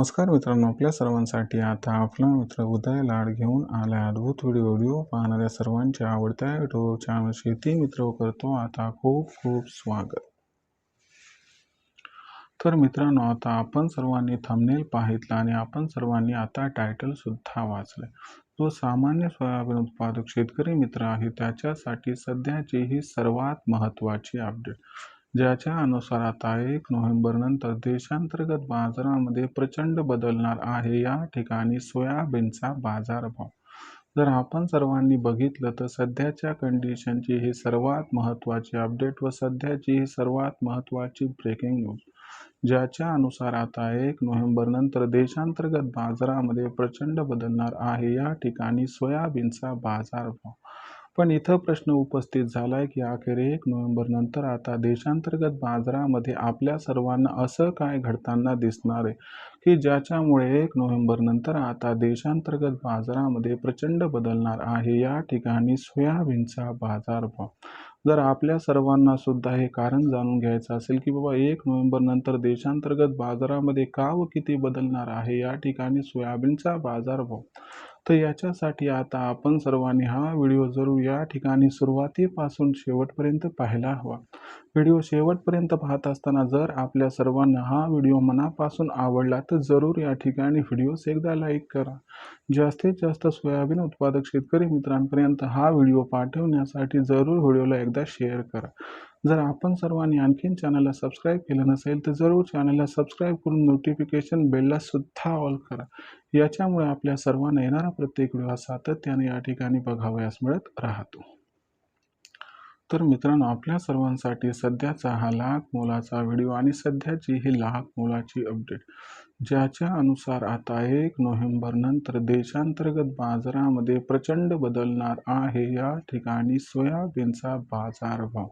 नमस्कार मित्रांनो आपल्या सर्वांसाठी आता आपला मित्र उदय लाड घेऊन आला अद्भुत व्हिडिओ व्हिडिओ पाहणाऱ्या सर्वांच्या आवडत्या युट्यूब चॅनल शेती मित्र करतो आता खूप खूप स्वागत. तर मित्रांनो आता आपण सर्वांनी थंबनेल पाहितला आणि आपण सर्वांनी आता टायटल सुद्धा वाचले जो सामान्य सोयाबीन उत्पादक शेतकरी मित्र आहे त्याच्यासाठी सध्याची ही सर्वात महत्त्वाची अपडेट ज्याच्या अनुसार आता एक नोव्हेंबर नंतर देशांतर्गत बाजारामध्ये प्रचंड बदलणार आहे. या ठिकाणी सोयाबीनचा बाजारभाव. जर आपण सर्वांनी बघितलं तर सध्याच्या कंडिशनची ही सर्वात महत्त्वाची अपडेट व सध्याची ही सर्वात महत्त्वाची ब्रेकिंग न्यूज ज्याच्या अनुसार आता एक नोव्हेंबर नंतर देशांतर्गत बाजारामध्ये प्रचंड बदलणार आहे. या ठिकाणी सोयाबीनचा बाजारभाव. पण इथं प्रश्न उपस्थित झाला आहे की अखेर एक नोव्हेंबर नंतर आता देशांतर्गत बाजारामध्ये आपल्या सर्वांना असं काय घडताना दिसणार आहे? की ज्याच्यामुळे एक नोव्हेंबर नंतर आता देशांतर्गत बाजारामध्ये प्रचंड बदलणार आहे या ठिकाणी सोयाबीनचा बाजारभाव जर आपल्या सर्वांना सुद्धा हे कारण जाणून घ्यायचं असेल की बाबा एक नोव्हेंबर नंतर देशांतर्गत बाजारामध्ये का व किती बदलणार आहे या ठिकाणी सोयाबीनचा बाजारभाव तर याच्यासाठी आता आपण सर्वांनी हा व्हिडिओ जरूर या ठिकाणी सुरुवातीपासून शेवटपर्यंत पाहायला हवा. व्हिडिओ शेवटपर्यंत पाहत असताना जर आपल्या सर्वांना हा व्हिडिओ मनापासून आवडला तर जरूर या ठिकाणी व्हिडिओस एकदा लाईक करा. जास्तीत जास्त सोयाबीन उत्पादक शेतकरी मित्रांपर्यंत हा व्हिडिओ पाठवण्यासाठी जरूर व्हिडिओला एकदा शेअर करा. जर आपण सर्वांनी आणखीन चॅनलला सबस्क्राईब केलं नसेल तर जरूर चॅनलला सबस्क्राईब करून नोटिफिकेशन बेलला सुद्धा ऑल करा. याच्यामुळे आपल्या सर्वांना येणारा प्रत्येक व्हिडिओ सातत्याने या ठिकाणी बघावयास मिळत राहतो. तर मित्रांनो आपल्या सर्वांसाठी सध्याचा हा लाख मोलाचा व्हिडिओ आणि सध्याची ही लाख मोलाची अपडेट ज्याच्या अनुसार आता एक नोव्हेंबर नंतर देशांतर्गत बाजारामध्ये प्रचंड बदलणार आहे. या ठिकाणी सोयाबीनचा बाजारभाव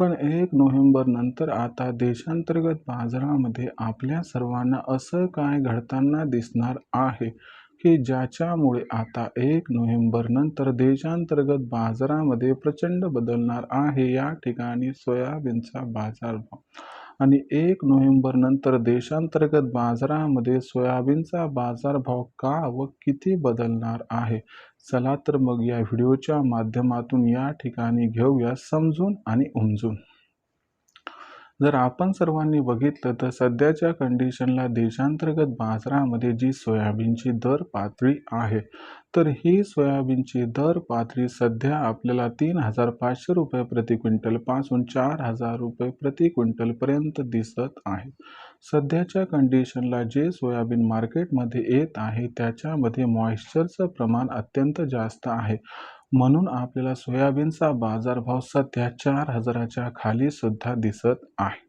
पण एक नोव्हेंबर नंतर आता देशांतर्गत बाजारामध्ये आपल्या सर्वांना असं काय घडताना दिसणार आहे? की ज्याच्यामुळे आता एक नोव्हेंबर नंतर देशांतर्गत बाजारामध्ये प्रचंड बदलणार आहे. या ठिकाणी सोयाबीनचा बाजारभाव आणि एक नोव्हेंबर नंतर देशांतर्गत बाजारामध्ये सोयाबीनचा बाजारभाव का व किती बदलणार आहे? चला तर मग या व्हिडिओच्या माध्यमातून या ठिकाणी घेऊया समजून आणि उमजून. जर आपण सर्वांनी बघितलं तर सध्याच्या कंडिशनला देशांतर्गत बाजारामध्ये जी सोयाबीनची दर पातळी आहे तर ही सोयाबीनची दर पातळी सध्या आपल्याला तीन हजार पाचशे रुपये प्रति क्विंटलपासून चार हजार रुपये प्रति क्विंटलपर्यंत दिसत आहे. सध्याच्या कंडिशनला जे सोयाबीन मार्केटमध्ये येत आहे त्याच्यामध्ये मॉइश्चरचं प्रमाण अत्यंत जास्त आहे. म्हणून आपल्याला सोयाबीनचा बाजारभाव सध्या चार हजाराच्या खाली सुद्धा दिसत आहे.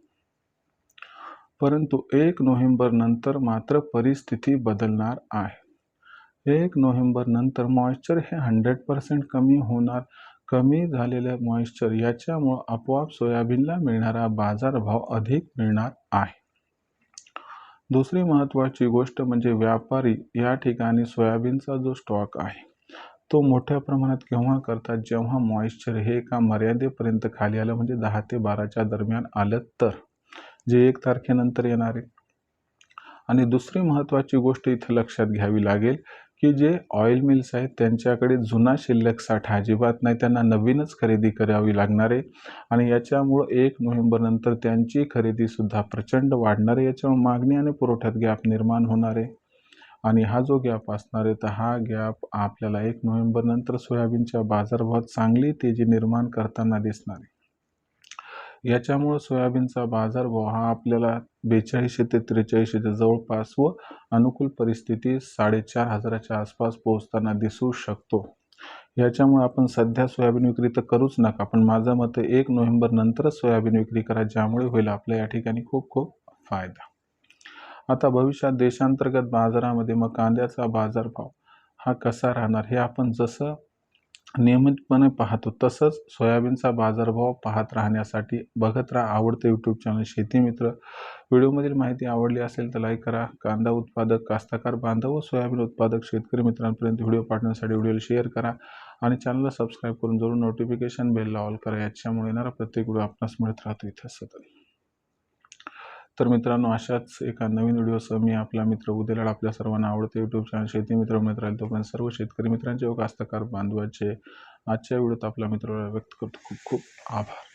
परंतु एक नोव्हेंबर नंतर मात्र परिस्थिती बदलणार आहे. एक नोव्हेंबर नंतर मॉइश्चर हे हंड्रेड पर्सेंट कमी होणार. कमी झालेलं मॉइश्चर याच्यामुळं आपोआप सोयाबीनला मिळणारा बाजारभाव अधिक मिळणार आहे. दुसरी महत्त्वाची गोष्ट म्हणजे व्यापारी या ठिकाणी सोयाबीनचा जो स्टॉक आहे तो मोठ्या प्रमाणात केव्हा करतात? जेव्हा मॉइश्चर हे एका मर्यादेपर्यंत खाली आलं म्हणजे दहा ते बाराच्या दरम्यान आलं तर? जे एक तारखेनंतर येणार आहे. आणि दुसरी महत्त्वाची गोष्ट इथे लक्षात घ्यावी लागेल की जे ऑइल मिल्स आहेत त्यांच्याकडे जुना शिल्लक साठा अजिबात नाही. त्यांना नवीनच खरेदी करावी लागणार आहे. आणि याच्यामुळं एक नोव्हेंबरनंतर त्यांची खरेदीसुद्धा प्रचंड वाढणार आहे. याच्यामुळे मागणी आणि पुरवठ्यात गॅप निर्माण होणार आहे. आणि हा जो गॅप असणार आहे तर हा गॅप आपल्याला एक नोव्हेंबर नंतर सोयाबीनच्या बाजारभावात चांगली तेजी निर्माण करताना दिसणार आहे. याच्यामुळं सोयाबीनचा बाजारभाव हा आपल्याला बेचाळीसशे ते त्रेचाळीसशेच्या जवळपास व अनुकूल परिस्थिती साडेचार हजाराच्या आसपास पोहोचताना दिसू शकतो. याच्यामुळे आपण सध्या सोयाबीन विक्री तर करूच नका पण माझं मत एक नोव्हेंबर नंतरच सोयाबीन विक्री करा ज्यामुळे होईल आपल्या या ठिकाणी खूप खूप फायदा. आता भविष्यात देशांतर्गत बाजारामध्ये मग कांद्याचा बाजारभाव हा कसा राहणार? हे आपण जसं नियमितपणे पाहतो तसंच सोयाबीनचा बाजारभाव पाहत राहण्यासाठी बघत राहा. आवडते यूट्यूब चॅनल शेती मित्र व्हिडिओमधील माहिती आवडली असेल तर लाईक करा. कांदा उत्पादक कास्तकार बांधव व सोयाबीन उत्पादक शेतकरी मित्रांपर्यंत व्हिडिओ पाठवण्यासाठी व्हिडिओला शेअर करा आणि चॅनलला सबस्क्राईब करून जरूर नोटिफिकेशन बेलला ऑल करा. याच्यामुळे येणारा प्रत्येक व्हिडिओ आपणास मिळत राहतो. इथं सतत. तर मित्रांनो अशाच एका नवीन व्हिडिओसह मी आपला मित्र उद्याला आपल्या सर्वांना आवडते यूट्यूब चॅनल शेती मित्र मित्र राहील. तोपर्यंत सर्व शेतकरी मित्रांचे व कास्तकार बांधवाचे आजच्या व्हिडिओत आपल्या मित्र व्यक्त करतो. खूप खूप आभार.